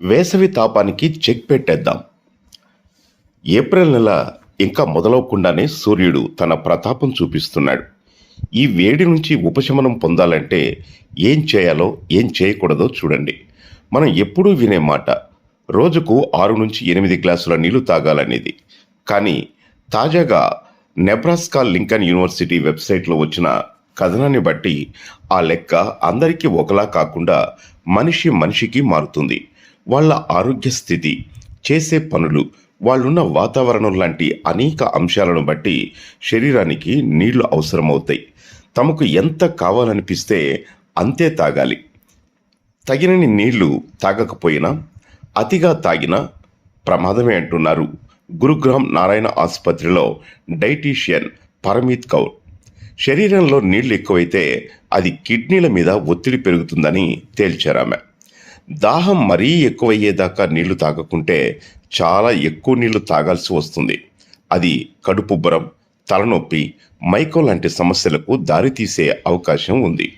వేసవి తాపానికి చెక్ పెట్టేద్దాం. ఏప్రిల్ నెల ఇంకా మొదలవకుండానే సూర్యుడు తన ప్రతాపం చూపిస్తున్నాడు. ఈ వేడి నుంచి ఉపశమనం పొందాలంటే ఏం చేయాలో ఏం చేయకూడదో చూడండి. మనం ఎప్పుడూ వినే మాట రోజుకు ఆరు నుంచి ఎనిమిది గ్లాసుల నీళ్ళు తాగాలనేది. కానీ తాజాగా నెబ్రాస్కా లింకన్ యూనివర్సిటీ వెబ్సైట్లో వచ్చిన కథనాన్ని బట్టి ఆ లెక్క అందరికీ ఒకలా కాకుండా మనిషి మనిషికి మారుతుంది. వాళ్ళ ఆరోగ్య స్థితి చేసే పనులు వాళ్ళున్న వాతావరణం లాంటి అనేక అంశాలను బట్టి శరీరానికి నీళ్ళు అవసరమవుతాయి. తమకు ఎంత కావాలనిపిస్తే అంతే తాగాలి. తగినని నీళ్ళు తాగకపోయినా అతిగా తాగినా ప్రమాదమే అంటున్నారు గురుగ్రామ్ నారాయణ ఆసుపత్రిలో డైటీషియన్ పరమీత్ కౌర్. శరీరంలో నీళ్ళు ఎక్కువైతే అది కిడ్నీల మీద ఒత్తిడి పెరుగుతుందని తేల్చారామె దాహం మరీ ఎక్కువయ్యేదాకా నీళ్ళు తాగకుంటే చాలా ఎక్కువ నీళ్ళు తాగాల్సి వస్తుంది. అది కడుపుబ్బరం తలనొప్పి మైకో లాంటి సమస్యలకు దారితీసే అవకాశం ఉంది.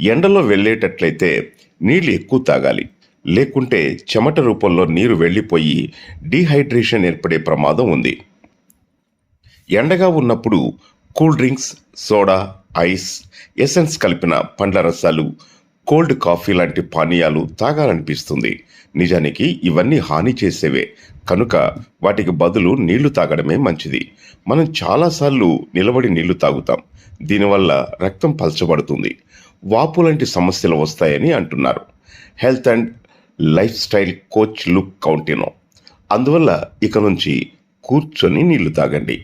ఎండలో వెళ్ళేటట్లయితే నీళ్ళు ఎక్కువ తాగాలి. లేకుంటే చెమట రూపంలో నీరు వెళ్ళిపోయి డీహైడ్రేషన్ ఏర్పడే ప్రమాదం ఉంది. ఎండగా ఉన్నప్పుడు cool drinks soda ice essence కలిపిన పండ్ల రసాలు కోల్డ్ కాఫీ లాంటి పానీయాలు తాగాలనిపిస్తుంది. నిజానికి ఇవన్నీ హాని చేసేవే. కనుక వాటికి బదులు నీళ్ళు తాగడమే మంచిది. మనం చాలాసార్లు నిలబడి నీళ్ళు తాగుతాం. దీనివల్ల రక్తం పలచబడుతుంది. వాపు లాంటి సమస్యలు వస్తాయని అంటున్నారు. Health and lifestyle coach Luke Coutinho. అందువల్ల ఇక నుంచి కూర్చొని నీళ్ళు తాగండి.